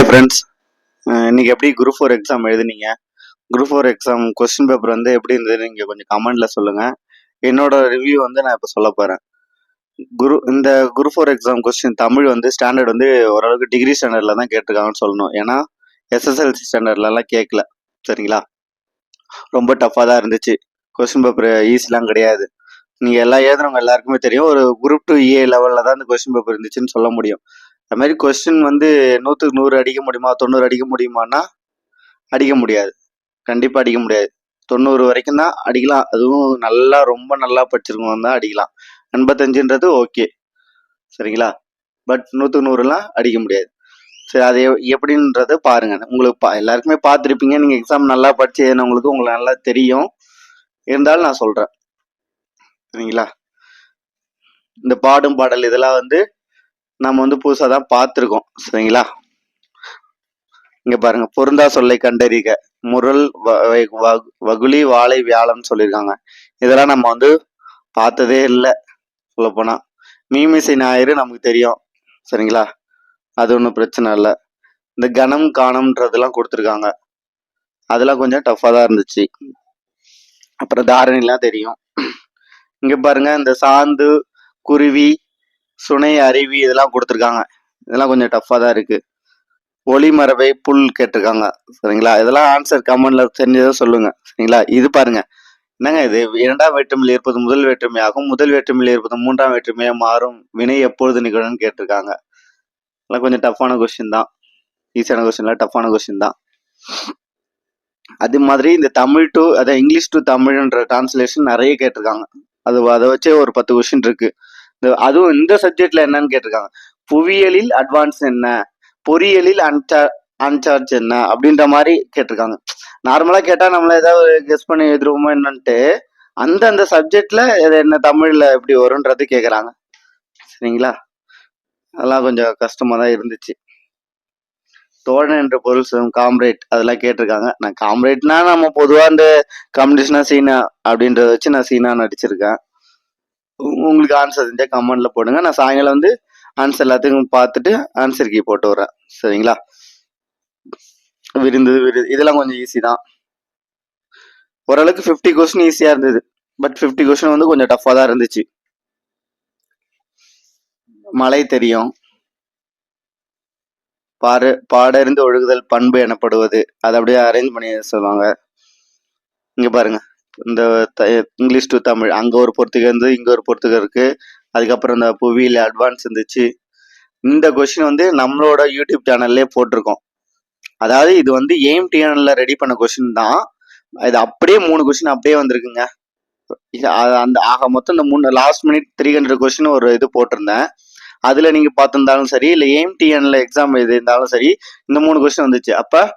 Hi friends இன்னைக்கு எப்படி group four exam எழுதுனீங்க? Group four exam question paper வந்து எப்படி இருந்தது நீங்கள் கொஞ்சம் கமெண்டில் சொல்லுங்கள் என்னோட ரிவ்யூ வந்து நான் இப்போ சொல்ல போகிறேன் குரு இந்த group four exam question Tamil வந்து ஸ்டாண்டர்ட் வந்து ஓரளவுக்கு டிகிரி ஸ்டாண்டர்டில் தான் கேட்டிருக்காங்கன்னு சொல்லணும். ஏன்னா எஸ்எஸ்எல்சி ஸ்டாண்டர்ட்லலாம் கேட்கல சரிங்களா? ரொம்ப டஃப்பாக தான் இருந்துச்சு. கொஸ்டின் பேப்பர் ஈஸிலாம் கிடையாது. நீங்கள் எல்லாம் எழுதுனவங்க எல்லாருக்குமே தெரியும். ஒரு குரூப் டூ ஏ லெவலில் தான் இந்த கொஸ்டின் பேப்பர் இருந்துச்சுன்னு சொல்ல முடியும். அது மாதிரி கொஸ்டின் வந்து நூற்றுக்கு நூறு அடிக்க முடியுமா? தொண்ணூறு அடிக்க முடியுமான்னா அடிக்க முடியாது. கண்டிப்பாக அடிக்க முடியாது. தொண்ணூறு வரைக்கும் தான் அடிக்கலாம். அதுவும் நல்லா ரொம்ப நல்லா படிச்சிருக்கோம் தான் அடிக்கலாம். எண்பத்தஞ்சுன்றது ஓகே சரிங்களா? பட் நூற்றுக்கு நூறுலாம் அடிக்க முடியாது. சரி அது எப்படின்றத பாருங்க. உங்களுக்கு பா எல்லாருக்குமே பார்த்துருப்பீங்க. நீங்கள் எக்ஸாம் நல்லா படிச்சு உங்களுக்கு உங்களுக்கு நல்லா தெரியும். இருந்தாலும் நான் சொல்கிறேன் சரிங்களா? இந்த பாடும் பாடல் இதெல்லாம் வந்து நம்ம வந்து புதுசாக தான் பார்த்துருக்கோம். சரிங்களா? இங்கே பாருங்க. பொருந்தா சொல்லை கண்டறிக. முரல் வ- வ- வகுளி வாழை வியாழம்னு சொல்லியிருக்காங்க. இதெல்லாம் நம்ம வந்து பார்த்ததே இல்லை சொல்லப்போனால் மீமிசை ஞாயிறு நமக்கு தெரியும். சரிங்களா? அது ஒன்றும் பிரச்சனை இல்லை. இந்த கணம் காணம்ன்றதெல்லாம் கொடுத்துருக்காங்க. அதெல்லாம் கொஞ்சம் டஃப்பாக தான் இருந்துச்சு. அப்புறம் தாரணிலாம் தெரியும். இங்கே பாருங்க. இந்த சாந்து குருவி சுனை அருவி இதெல்லாம் கொடுத்துருக்காங்க. இதெல்லாம் கொஞ்சம் டஃப்பாக தான் இருக்கு. ஒளிமரபை புல் கேட்டிருக்காங்க. சரிங்களா? இதெல்லாம் ஆன்சர் கமெண்ட்ல தெரிஞ்சதை சொல்லுங்க. சரிங்களா? இது பாருங்க. என்னங்க இது? இரண்டாம் வேற்றுமையில் இருப்பது முதல் வேற்றுமையாகும். முதல் வேற்றுமையில் இருப்பது மூன்றாம் வேற்றுமையாக மாறும். வினை எப்பொழுது நிகழும்னு கேட்டிருக்காங்க. இதெல்லாம் கொஞ்சம் டஃப்பான கொஸ்டின் தான். ஈஸியான கொஸ்டின்ல டஃப்பான கொஸ்டின் தான். அது மாதிரி இந்த தமிழ் டு அதான் இங்கிலீஷ் டு தமிழ்ன்ற டிரான்ஸ்லேஷன் நிறைய கேட்டிருக்காங்க. அது அதை வச்சே ஒரு பத்து கொஸ்டின் இருக்கு. அதுவும் இந்த சப்ஜெக்ட்ல என்னன்னு கேட்டிருக்காங்க. புவியியலில் அட்வான்ஸ் என்ன? பொறியியலில் அன்சா அன்சார்ஜ் என்ன? அப்படின்ற மாதிரி கேட்டிருக்காங்க. நார்மலா கேட்டா நம்மள ஏதாவது கெஸ் பண்ணி எழுதுருவோமோ என்னன்ட்டு அந்த அந்த சப்ஜெக்ட்ல இது என்ன தமிழ்ல எப்படி வரும்ன்றது கேக்குறாங்க. சரிங்களா? அதெல்லாம் கொஞ்சம் கஷ்டமா தான் இருந்துச்சு. தோழன் என்ற பொருள் சொல்லும் காம்ரேட் அதெல்லாம் கேட்டிருக்காங்க. நான் காம்ரேட்னா நம்ம பொதுவா இந்த காம்படிஷனா சீனா அப்படின்றத வச்சு நான் சீனா நடிச்சிருக்கேன். உங்களுக்கு ஆன்சர் தெரிஞ்சால் கமெண்ட்டில் போடுங்க. நான் சாயங்காலம் வந்து ஆன்சர் எல்லாத்துக்கும் பார்த்துட்டு ஆன்சர் கீ போட்டு வரேன் சரிங்களா? விருந்து விரு இதெல்லாம் கொஞ்சம் ஈஸி தான். ஓரளவுக்கு ஃபிஃப்டி கொஸ்டின் ஈஸியாக இருந்தது. பட் ஃபிஃப்டி கொஸ்டின் வந்து கொஞ்சம் டஃப்பாக தான் இருந்துச்சு. மழை தெரியும். பாரு பாடறிந்து ஒழுகுதல் பண்பு எனப்படுவது. அதை அப்படியே அரேஞ்ச் பண்ணி சொல்லுவாங்க. இங்கே பாருங்க. இந்த த- இங்கிலீஷ் டு தமிழ். அங்கே ஒரு பொறுத்துக்கு இருந்து இங்கே ஒரு பொறுத்துக்கு இருக்குது அதுக்கப்புறம் இந்த புவியில் அட்வான்ஸ் இருந்துச்சு. இந்த கொஸ்டின் வந்து நம்மளோட யூடியூப் சேனல்லே போட்டிருக்கோம். அதாவது இது வந்து எய்ம் டிஎன்ல ரெடி பண்ண கொஷின் தான். இது அப்படியே மூணு கொஸ்டின் அப்படியே வந்திருக்குங்க. அந்த ஆக மொத்தம் இந்த மூணு last minute three hundred question ஒரு இது போட்டிருந்தேன். அதில் நீங்கள் பார்த்துருந்தாலும் சரி இல்லை எய்ம் டிஎன்எல் எக்ஸாம் இது இருந்தாலும் சரி இந்த மூணு கொஸ்டின் வந்துச்சு. அப்போ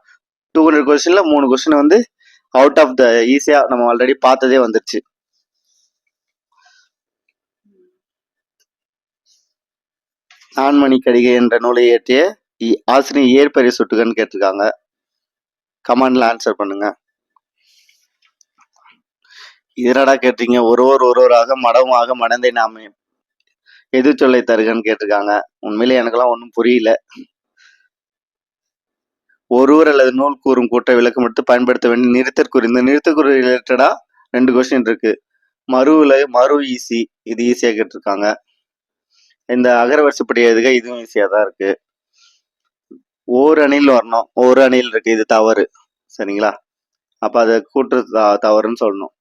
டூ ஹண்ட்ரட் கொஷினில் மூணு கொஸ்டின் வந்து அவுட் ஆஃப் த ஈஸியா நம்ம ஆல்ரெடி பார்த்ததே வந்துருச்சு. ஆண்மணி கடிகை என்ற நூலை ஏற்றிய இ- ஆசிரியர் இயற்பெரிய சுட்டுகன்னு கேட்டிருக்காங்க. கமெண்ட்ல ஆன்சர் பண்ணுங்க. இதனடா கேட்டீங்க? ஒருவர் ஒருவராக மடமாக மடந்தை நாமே எது சொல்லை தருகன்னு கேட்டிருக்காங்க. உண்மையிலே எனக்கெல்லாம் ஒன்றும் புரியல. ஒருவர் அல்லது நூல் கூறும் கூட்ட விளக்கம் எடுத்து பயன்படுத்த வேண்டிய நிறுத்தற்குறி இந்த நிறுத்தற்குறி ரிலேட்டடா ரெண்டு கொஸ்டின் இருக்கு. மறுவில் மறு ஈஸி இது ஈஸியாக கேட்டிருக்காங்க. இந்த அகரவரிசைப்படி எழுதுக இதுவும் ஈஸியாக தான் இருக்கு. ஒரு அணில் வரணும். ஒரு அணில் இருக்கு இது தவறு. சரிங்களா? அப்ப அதை கூட்டு த- தவறுன்னு சொல்லணும்.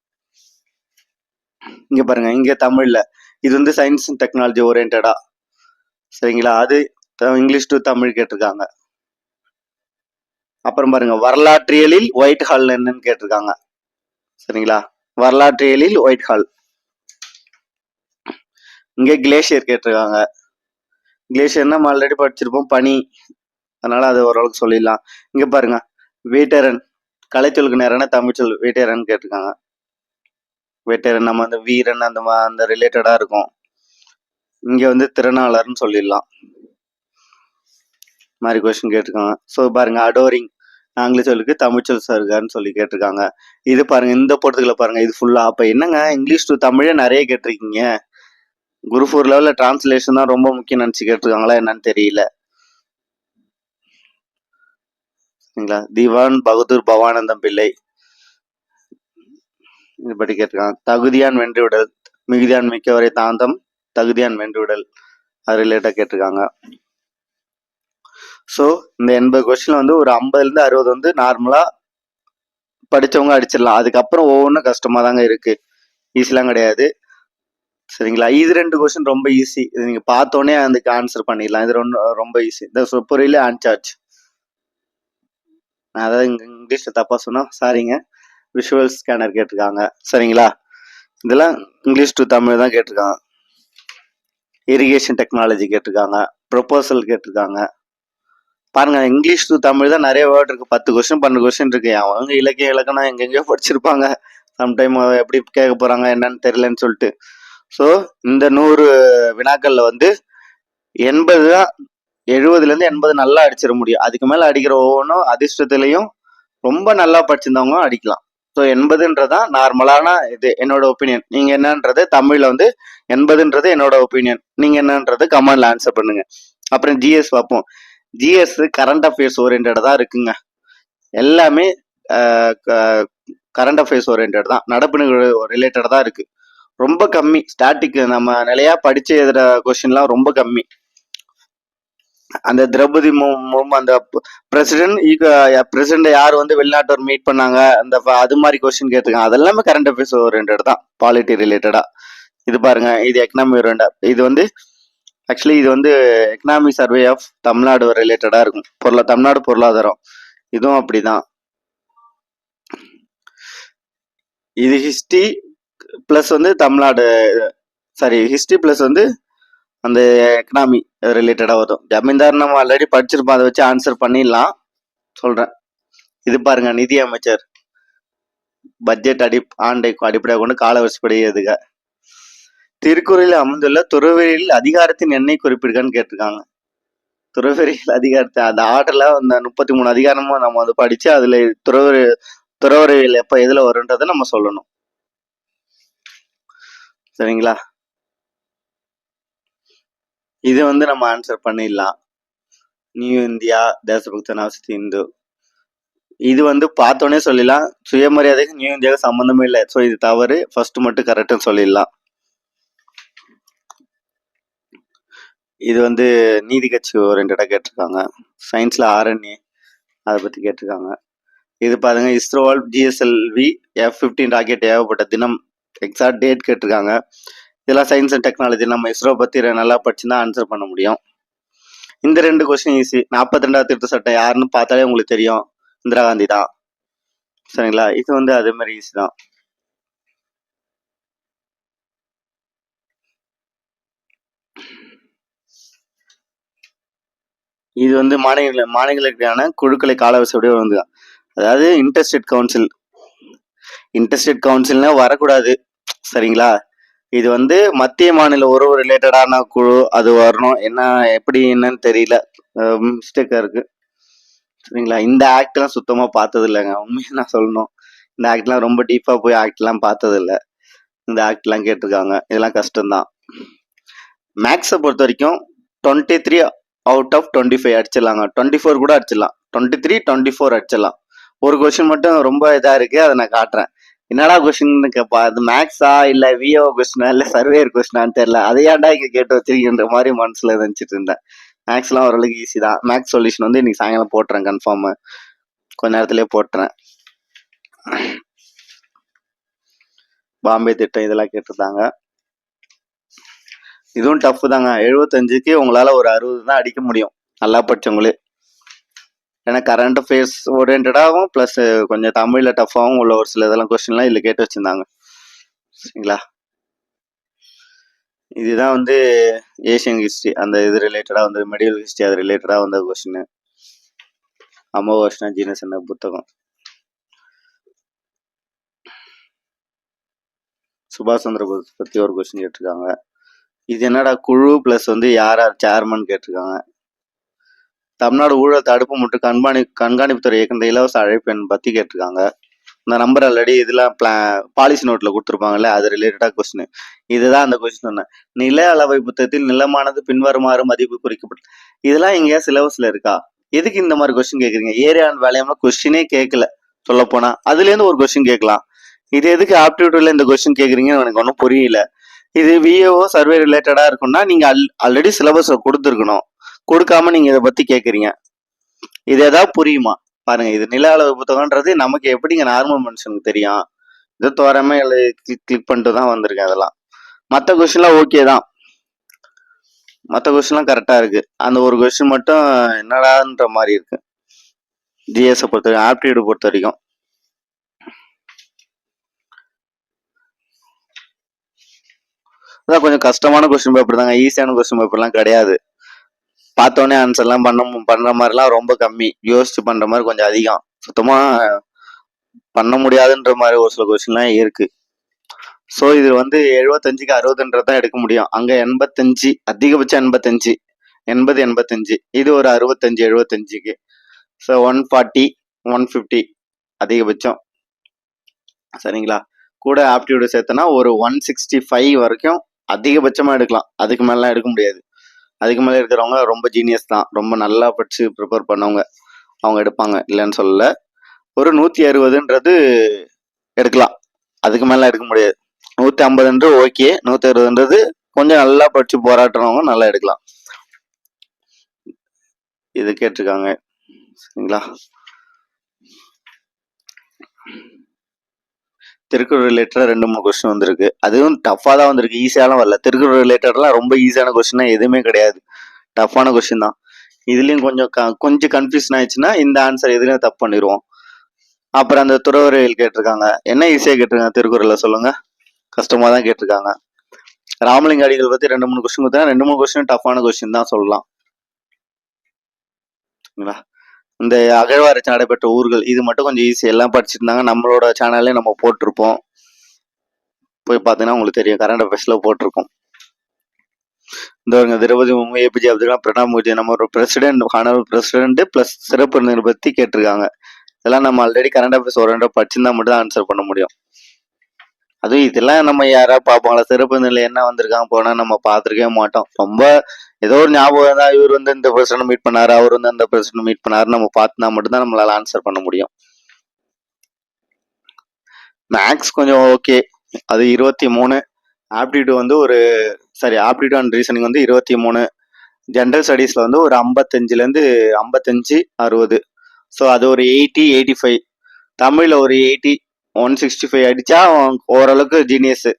இங்க பாருங்க இங்க தமிழ்ல இது வந்து சயின்ஸ் அண்ட் டெக்னாலஜி ஓரியன்டா சரிங்களா? அது இங்கிலீஷ் டு தமிழ் கேட்டிருக்காங்க. அப்புறம் பாருங்க வரலாற்றியலில் ஒயிட் ஹால் என்னன்னு கேட்டிருக்காங்க. சரிங்களா? வரலாற்றியலில் ஒயிட் ஹால் இங்க கிளேஷியர் கேட்டிருக்காங்க. கிளேஷியர்னா நம்ம ஆல்ரெடி படிச்சிருப்போம் பனி. அதனால அது ஓரளவுக்கு சொல்லிடலாம். இங்க பாருங்க வேட்டரன் கலைச்சொலுக்கு நேரான தமிழ்ச்சொல் வீட்டரன் வேட்டரன் கேட்டிருக்காங்க. வேட்டரன் நம்ம அந்த வீரன் அந்த அந்த ரிலேட்டடா இருக்கும். இங்க வந்து திறனாளர்னு சொல்லிடலாம். மாதிரி கொஸ்டின் கேட்டிருக்காங்க. ஸோ பாருங்க அடோரிங் ஆங்கில சொல்லுக்கு தமிழ்ச்சல் சொல் சருகான்னு சொல்லி கேட்டிருக்காங்க. இது பாருங்க இந்த போட்டதுல பாருங்க இது ஃபுல்லா அப்ப என்னங்க இங்கிலீஷ் டு தமிழே நிறைய கேட்டிருக்கீங்க. குரு ஃபோர் லெவலில் டிரான்ஸ்லேஷன் தான் ரொம்ப முக்கியம் நினச்சி கேட்டிருக்காங்களா என்னன்னு தெரியல. சரிங்களா? திவான் பகதூர் பவானந்தம் பிள்ளை. இது பற்றி கேட்டிருக்காங்க. தகுதியான் வென்றுவிடல் மிகுதியான் மிக்கவரை தாந்தம் தகுதியான் வென்றுவிடல். அது ரிலேட்டாக கேட்டிருக்காங்க. ஸோ இந்த எண்பது கொஸ்டின் வந்து ஒரு ஐம்பதுலேருந்து அறுபது வந்து நார்மலாக படித்தவங்க அடிச்சிடலாம். அதுக்கப்புறம் ஒவ்வொன்றும் கஷ்டமாக தாங்க இருக்குது ஈஸிலாம் கிடையாது. சரிங்களா? இது ரெண்டு கொஸ்டின் ரொம்ப ஈஸி இது நீங்கள் பார்த்தோன்னே அதுக்கு ஆன்சர் பண்ணிடலாம். இது ரொம்ப ரொம்ப ஈஸி இந்த பொரியல ஆன்சார்ஜ் நான் அதாவது இங்கிலீஷில் தப்பாக சொன்னோம் சாரிங்க விஷுவல் ஸ்கேனர் கேட்டிருக்காங்க. சரிங்களா? இதெல்லாம் இங்கிலீஷ் டு தமிழ் தான் கேட்டிருக்காங்க. இரிகேஷன் டெக்னாலஜி கேட்டிருக்காங்க. ப்ரொபோசல் கேட்டிருக்காங்க. பாருங்க இங்கிலீஷ் டு தமிழ் தான் நிறைய வேர்ட் இருக்கு. பத்து கொஸ்டின் பன்னெண்டு கொஸ்டின் இருக்கு. அவங்க இலக்கிய இலக்கணம் எங்கெங்கயோ படிச்சிருப்பாங்க. சம்டைம் எப்படி கேட்க போறாங்க என்னன்னு தெரியலன்னு சொல்லிட்டு. ஸோ இந்த நூறு வினாக்கள்ல வந்து எண்பது தான் எழுபதுல இருந்து எண்பது நல்லா அடிச்சிட முடியும். அதுக்கு மேல அடிக்கிற ஒவ்வொன்றும் அதிர்ஷ்டத்திலையும் ரொம்ப நல்லா படிச்சிருந்தவங்க அடிக்கலாம். ஸோ எண்பதுன்றதான் நார்மலான இது என்னோட ஒப்பீனியன் நீங்க என்னன்றது தமிழ்ல வந்து எண்பதுன்றது என்னோட ஒப்பீனியன் நீங்க என்னன்றது கமெண்ட்ல ஆன்சர் பண்ணுங்க. அப்புறம் ஜிஎஸ் பார்ப்போம். ஜிஎஸ் கரண்ட் அஃபேர்ஸ் ஓரியன்டாக தான் இருக்குங்க. எல்லாமே கரண்ட் அஃபேர்ஸ் ஓரியன்ட் தான். நடப்பு நிகழ்வு ரிலேட்டடாக தான் இருக்குது ரொம்ப கம்மி. ஸ்டாட்டிக் நம்ம நிலையா படித்த எழுதுகிற கொஷின்லாம் ரொம்ப கம்மி. அந்த திரௌபதி முர்மு அந்த பிரசிடென்ட் பிரசிடென்ட் யார் வந்து வெளிநாட்டவர் மீட் பண்ணாங்க அந்த அது மாதிரி கொஸ்டின் கேட்டிருக்காங்க. அதெல்லாமே கரண்ட் அஃபேர்ஸ் ஓரியன்ட் தான். பாலிட்டி ரிலேட்டடாக இது பாருங்க. இது எக்கனாமி ஓரியன்ட் இது வந்து ஆக்சுவலி இது வந்து எக்கனாமி சர்வே ஆஃப் தமிழ்நாடு ரிலேட்டடாக இருக்கும். பொருளா தமிழ்நாடு பொருளாதாரம். இதுவும் அப்படிதான். இது ஹிஸ்டரி ப்ளஸ் வந்து தமிழ்நாடு சாரி ஹிஸ்டரி ப்ளஸ் வந்து அந்த எக்கனாமி ரிலேட்டடாக வரும். ஜமீன்தார் நம்ம ஆல்ரெடி படிச்சிருப்போம். அதை வச்சு ஆன்சர் பண்ணிடலாம். சொல்கிறேன் இது பாருங்க நிதி அமைச்சர். பட்ஜெட் அடி ஆண்டை அடிப்படையாக கொண்டு காலவரிசைப்படி எதுக திருக்குறளில் அமைந்துள்ள துறவரியில் அதிகாரத்தின் எண்ணெய் குறிப்பிடுகன்னு கேட்டிருக்காங்க. துறவரியில் அதிகாரத்தை அந்த ஆர்டர்ல அந்த முப்பத்தி மூணு அதிகாரமும் நம்ம வந்து படிச்சு அதுல துறவெறி துறவரியில் எப்ப எதுல வரும்ன்றதை நம்ம சொல்லணும். சரிங்களா? இது வந்து நம்ம ஆன்சர் பண்ணிடலாம். நியூ இந்தியா தேசபக்த நாவசதி இந்து. இது வந்து பார்த்தோன்னே சொல்லிடலாம். சுயமரியாதைக்கு நியூ இந்தியாவுக்கு சம்மந்தமே இல்லை. ஸோ இது தவறு. ஃபர்ஸ்ட் மட்டும் கரெக்டுன்னு சொல்லிடலாம். இது வந்து நீதி கட்சி ஒரு ரெண்டு இடம் கேட்டிருக்காங்க. சயின்ஸில் ஆர்என்ஏ அதை பற்றி கேட்டிருக்காங்க. இது பாருங்க இஸ்ரோவால் ஜிஎஸ்எல்வி எஃப் ஃபிஃப்டீன் ராக்கெட் ஏவப்பட்ட தினம் எக்ஸாக்ட் டேட் கேட்டிருக்காங்க. இதெல்லாம் சயின்ஸ் அண்ட் டெக்னாலஜி நம்ம இஸ்ரோ பற்றி நல்லா படிச்சுதான் ஆன்சர் பண்ண முடியும். இந்த ரெண்டு கொஸ்டின் ஈஸி நாற்பத்தி ரெண்டாவது திருத்த சட்டம் யாருன்னு பார்த்தாலே உங்களுக்கு தெரியும். இந்திரா காந்தி தான். சரிங்களா? இது வந்து அதே மாதிரி ஈஸி தான். இது வந்து மாநில மாநிலங்களுக்கான குழுக்களை காலவசப்படியே வந்து அதாவது இன்டர்ஸ்டேட் கவுன்சில் இன்டர்ஸ்டேட் கவுன்சில்னா வரக்கூடாது. சரிங்களா? இது வந்து மத்திய மாநில உறவு ரிலேட்டடான குழு அது வரணும். என்ன எப்படி என்னன்னு தெரியல. மிஸ்டேக்காக இருக்கு. சரிங்களா? இந்த ஆக்ட்லாம் சுத்தமாக பார்த்தது இல்லைங்க உண்மையை நான் சொல்லணும். இந்த ஆக்ட்லாம் ரொம்ப டீப்பாக போய் ஆக்ட்லாம் பார்த்தது இல்லை இந்த ஆக்ட்லாம் கேட்டிருக்காங்க. இதெல்லாம் கஷ்டம்தான். மேக்ஸை பொறுத்த வரைக்கும் twenty three out of twenty five அடிச்சிடலாங்க. Twenty four கூட அடிச்சிடலாம். டுவெண்ட்டி த்ரீ டுவெண்ட்டி ஃபோர் அடிச்சிடலாம். ஒரு கொஸ்டின் மட்டும் ரொம்ப இதாக இருக்கு அதை நான் காட்டுறேன். என்னடா கொஸ்டின்னு கேப்பா? அது மேக்ஸா இல்லை விஓ கொஸ்டினா இல்லை சர்வேயர் கொஸ்டினான்னு தெரியல. அதை ஏன்டா கேட்டு வச்சிருக்கின்ற மாதிரி மனசில் நினச்சிட்டு இருந்தேன். மேக்ஸ்லாம் ஓரளவுக்கு ஈஸி தான். மேக்ஸ் சொல்யூஷன் வந்து இன்னைக்கு சாயங்காலம் போட்டுறேன் கன்ஃபார்மு கொஞ்ச நேரத்துலேயே போட்டுறேன். பாம்பே திட்டம் இதெல்லாம் கேட்டிருந்தாங்க. இதுவும் டஃப் தாங்க. எழுபத்தஞ்சுக்கு உங்களால் ஒரு அறுபது தான் அடிக்க முடியும். நல்லா படிச்சவங்களே. ஏன்னா கரண்ட் அஃபேர்ஸ் ஓரியன்டாகவும் ப்ளஸ் கொஞ்சம் தமிழில் டஃப்பாகவும் உள்ள ஒரு சில இதெல்லாம் கொஸ்டின்லாம் இதில் கேட்டு வச்சுருந்தாங்க. சரிங்களா? இதுதான் வந்து ஏஷியன் ஹிஸ்ட்ரி அந்த இது ரிலேட்டடாக வந்து மெடிவல் ஹிஸ்ட்ரி அது ரிலேட்டடாக வந்த கொஸ்டின் அமோகோஷ்னா ஜீனஸ் என்ன புத்தகம். சுபாஷ் சந்திர போஸ் பற்றி ஒரு கொஸ்டின் கேட்டிருக்காங்க. இது என்னடா குழு ப்ளஸ் வந்து யார் யார் சேர்மன் கேட்டிருக்காங்க. தமிழ்நாடு ஊழல் தடுப்பு மற்றும் கண்காணி கண்காணிப்புத்துறை இயக்குனர் இலவச அழைப்பெண் பற்றி கேட்டிருக்காங்க. இந்த நம்பர் ஆல்ரெடி இதெல்லாம் பிளா பாலிசி நோட்டில் கொடுத்துருப்பாங்கல்ல அது ரிலேட்டடாக கொஸ்டின் இதுதான் அந்த கொஸ்டின் சொன்னேன். நில அளவை புத்தகத்தில் நிலமானது பின்வருமாறு மதிப்பு குறிக்கப்பட்டு இதெல்லாம் எங்கேயா சிலபஸில் இருக்கா? எதுக்கு இந்த மாதிரி கொஸ்டின் கேட்குறீங்க ஏரியா அண்ட் வேலையம்லாம் கொஸ்டினே கேட்கல சொல்லப்போனால் அதுலேருந்து ஒரு கொஸ்டின் கேட்கலாம். இது எதுக்கு ஆப்டிடியூட்ல இந்த கொஸ்டின் கேட்குறீங்கன்னு எனக்கு ஒன்றும் புரியல. இது விஏஓ சர்வே ரிலேட்டடாக இருக்கும்னா அல் ஆல்ரெடி சிலபஸை கொடுத்துருக்கணும். கொடுக்காம நீங்கள் இதை பற்றி கேட்குறீங்க இது ஏதாவது புரியுமா? பாருங்க இது நில அளவு புத்தகம்ன்றது நமக்கு எப்படிங்க நார்மல் மனுஷனுக்கு தெரியும்? இது தோறாம கிளிக் கிளிக் பண்ணிட்டு தான் வந்திருக்கேன் அதெல்லாம். மற்ற கொஸ்டின்லாம் ஓகே தான். மற்ற கொஸ்டின்லாம் கரெக்டாக இருக்குது அந்த ஒரு கொஸ்டின் மட்டும் என்னடான்ற மாதிரி இருக்குது ஜிஎஸை பொறுத்த வரைக்கும் ஆப்டிடியூட் பொறுத்த வரைக்கும் அதான் கொஞ்சம் கஷ்டமான கொஸ்டின் பேப்பர் தாங்க. ஈஸியான கொஸ்டின் பேப்பர்லாம் கிடையாது. பார்த்தோன்னே ஆன்சர்லாம் பண்ண மு- பண்ற மாதிரிலாம் ரொம்ப கம்மி. யோசிச்சு பண்ற மாதிரி கொஞ்சம் அதிகம். சுத்தமா பண்ண முடியாதுன்ற மாதிரி ஒரு சில கொஸ்டின்லாம் இருக்கு. ஸோ இது வந்து எழுபத்தஞ்சுக்கு அறுபதுன்றது தான் எடுக்க முடியும். அங்கே எண்பத்தஞ்சு அதிகபட்சம் எண்பத்தஞ்சு. எண்பது எண்பத்தஞ்சு. இது ஒரு அறுபத்தஞ்சு எழுபத்தஞ்சுக்கு. So one forty one fifty அதிகபட்சம். சரிங்களா? கூட ஆப்டிடியூடு சேர்த்தனா ஒரு ஒன் சிக்ஸ்டி ஃபைவ் வரைக்கும் அதிகபட்சமாக எடுக்கலாம். அதுக்கு மேலாம் எடுக்க முடியாது. அதுக்கு மேலே இருக்கிறவங்க ரொம்ப ஜீனியஸ் தான். ரொம்ப நல்லா படித்து ப்ரிப்பேர் பண்ணவங்க அவங்க எடுப்பாங்க. இல்லைன்னு சொல்லல. ஒரு நூற்றி அறுபதுன்றது எடுக்கலாம். அதுக்கு மேலே எடுக்க முடியாது. நூற்றி ஐம்பதுன்றது ஓகே நூற்றி அறுபதுன்றது கொஞ்சம் நல்லா படித்து போராட்டுறவங்க நல்லா எடுக்கலாம். இது கேட்டிருக்காங்க. சரிங்களா? திருக்குறள் ரிலேட்டடாக ரெண்டு மூணு கொஸ்டின் வந்திருக்கு. அதுவும் டஃப்பாக தான் வந்திருக்கு. ஈஸியாலாம் வரல. திருக்குறள் ரிலேட்டட்லாம் ரொம்ப ஈஸியான கொஸ்டின்னா எதுவுமே கிடையாது. டஃப்பான கொஸ்டின் தான். இதுலேயும் கொஞ்சம் க- கொஞ்சம் கன்ஃபியூஷன் ஆயிடுச்சுன்னா இந்த ஆன்சர் எதுலையும் தப்பு பண்ணிடுவோம் அப்புறம் அந்த துறவரையில் கேட்டிருக்காங்க. என்ன ஈஸியாக கேட்டிருக்காங்க திருக்குறளில் சொல்லுங்கள் கஷ்டமாக தான் கேட்டிருக்காங்க. ராமலிங்க அடிகள் பற்றி ரெண்டு மூணு கொஸ்டின் கொடுத்தா ரெண்டு மூணு கொஸ்டின் டஃப்பான கொஸ்டின் தான் சொல்லலாம். சரிங்களா? இந்த அகழ்வாராய்ச்சி நடைபெற்ற ஊர்கள் இது மட்டும் கொஞ்சம் ஈஸி எல்லாம் படிச்சிருந்தாங்க. நம்மளோட சேனல்லே நம்ம போட்டிருப்போம். போய் பார்த்தீங்கன்னா உங்களுக்கு தெரியும். கரண்ட் அஃபேர்ஸில் போட்டிருக்கோம். இந்த வருங்க திரௌபதி முர்மு ஏபிஜே அப்துல் கலாம் பிரணாப் முகர்ஜி நம்ம ஒரு பிரசிடென்ட் ஹானரபிள் பிரசிடென்ட் பிளஸ் சிறப்பு நிருபத்தி கேட்டிருக்காங்க. இதெல்லாம் நம்ம ஆல்ரெடி கரண்ட் அஃபேர்ஸ் ஒரு ரெண்டு படிச்சிருந்தா மட்டும் தான் ஆன்சர் பண்ண முடியும். அதுவும் இதெல்லாம் நம்ம யாராவது பார்ப்பாங்களா? சிறப்பு நிலை என்ன வந்திருக்காங்க போனால் நம்ம பார்த்துருக்கவே மாட்டோம். ரொம்ப ஏதோ ஒரு ஞாபகம் தான் இவர் வந்து இந்த பிரசிடண்ட் மீட் பண்ணாரு அவர் வந்து அந்த பிரசிடண்ட் மீட் பண்ணாரு நம்ம பார்த்துனா மட்டும்தான் நம்மளால ஆன்சர் பண்ண முடியும். மேக்ஸ் கொஞ்சம் ஓகே அது இருபத்தி மூணு. ஆப்டிடியூட் வந்து ஒரு சாரி ஆப்டிடியூட் அண்ட் ரீசனிங் வந்து இருபத்தி மூணு. ஜென்ரல் ஸ்டடீஸில் வந்து ஒரு ஐம்பத்தஞ்சுலேருந்து ஐம்பத்தஞ்சு அறுபது. ஸோ அது ஒரு எயிட்டி எயிட்டி ஃபைவ் தமிழில் ஒரு எயிட்டி. ஒன் சிக்ஸ்டி ஃபைவ் அடித்தா ஓரளவுக்கு ஜீனியஸ்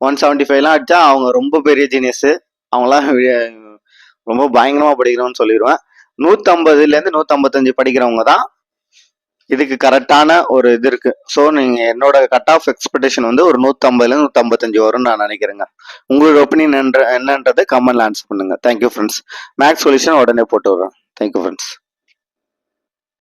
ஒன் செவன்ட்டி ஃபைவ்லாம் அடித்தா அவங்க ரொம்ப பெரிய ஜீனியஸு அவங்களாம் ரொம்ப பயங்கரமாக படிக்கிறோம்னு சொல்லிடுவேன். நூற்றம்பதுலேருந்து நூற்றம்பத்தஞ்சு படிக்கிறவங்க தான் இதுக்கு கரெக்டான ஒரு இது இருக்கு. ஸோ நீங்க என்னோட கட் ஆஃப் எக்ஸ்பெக்டேஷன் வந்து ஒரு நூற்றம்பதுல நூற்றம்பத்தஞ்சு வரும்னு நான் நினைக்கிறேங்க. உங்களோட ஒப்பீனியன் என்னன்றது கமெண்ட்ல ஆன்சர் பண்ணுங்க. தேங்க்யூ ஃப்ரெண்ட்ஸ் மேக்ஸ் சொல்யூஷன் உடனே போட்டு விடுறேன். Thank you friends